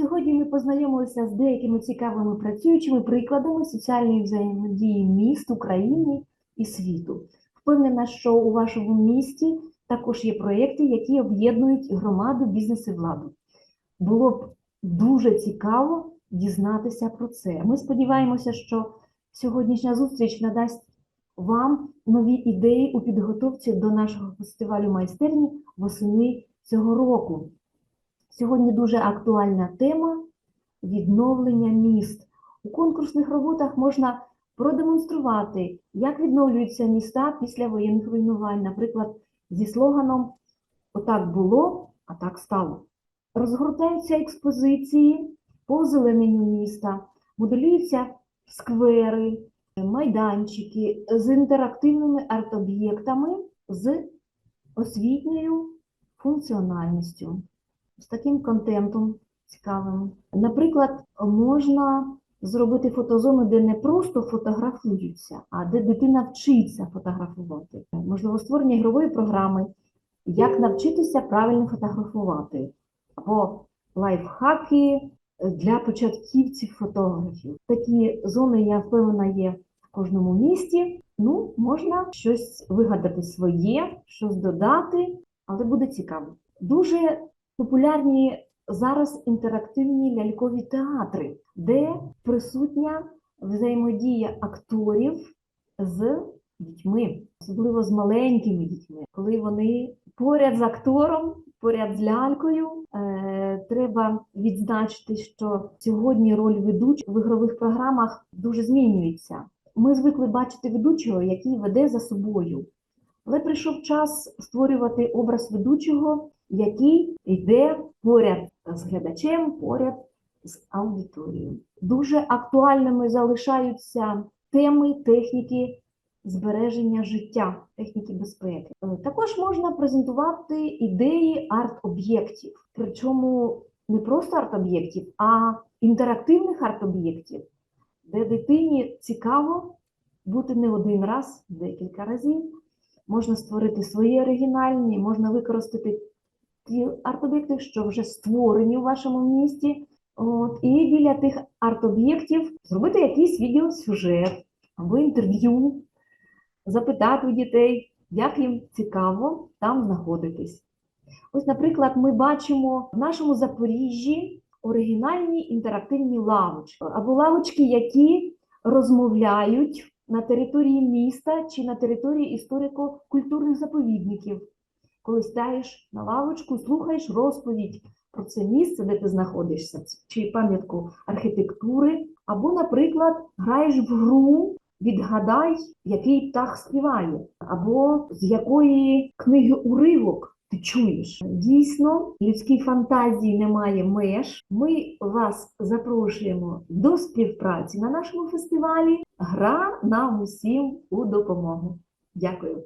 Сьогодні ми познайомилися з деякими цікавими працюючими прикладами соціальної взаємодії міст України і світу. Впевнена, що у вашому місті також є проєкти, які об'єднують громаду, бізнес і владу. Було б дуже цікаво дізнатися про це. Ми сподіваємося, що сьогоднішня зустріч надасть вам нові ідеї у підготовці до нашого фестивалю майстерні восени цього року. Сьогодні дуже актуальна тема відновлення міст. У конкурсних роботах можна продемонструвати, як відновлюються міста після воєнних руйнувань, наприклад, зі слоганом Отак було, а так стало. Розгортаються експозиції по озелененню міста, моделюються сквери, майданчики з інтерактивними арт-об'єктами з освітньою функціональністю, з таким контентом цікавим. Наприклад, можна зробити фотозону, де не просто фотографуються, а де дитина вчиться фотографувати. Можливо, створення ігрової програми, як навчитися правильно фотографувати, або лайфхаки для початківців-фотографів. Такі зони, я впевнена, є в кожному місті. Ну, можна щось вигадати своє, щось додати, але буде цікаво. Дуже популярні зараз інтерактивні лялькові театри, де присутня взаємодія акторів з дітьми, особливо з маленькими дітьми, коли вони поряд з актором, поряд з лялькою. Е, треба відзначити, що сьогодні роль ведучих в ігрових програмах дуже змінюється. Ми звикли бачити ведучого, який веде за собою. Але прийшов час створювати образ ведучого, який йде поряд з глядачем, поряд з аудиторією. Дуже актуальними залишаються теми техніки збереження життя, техніки безпеки. Е, Також можна презентувати ідеї арт-об'єктів, причому не просто арт-об'єктів, а інтерактивних арт-об'єктів, де дитині цікаво бути не один раз, декілька разів. Можна створити свої оригінальні, можна використати ті арт-об'єкти, що вже створені у вашому місті. От, і біля тих арт-об'єктів зробити якийсь відеосюжет або інтерв'ю, запитати у дітей, як їм цікаво там знаходитись. Ось, наприклад, ми бачимо в нашому Запоріжжі оригінальні інтерактивні лавочки або лавочки, які розмовляють на території міста чи на території історико-культурних заповідників. Коли стаєш на лавочку, слухаєш розповідь про це місце, де ти знаходишся, чи пам'ятку архітектури, або, наприклад, граєш в гру, відгадай, який птах співає, або з якої книги уривок ти чуєш. Дійсно, людській фантазії немає меж. Ми вас запрошуємо до співпраці на нашому фестивалі. Гра нам усім у допомогу. Дякую.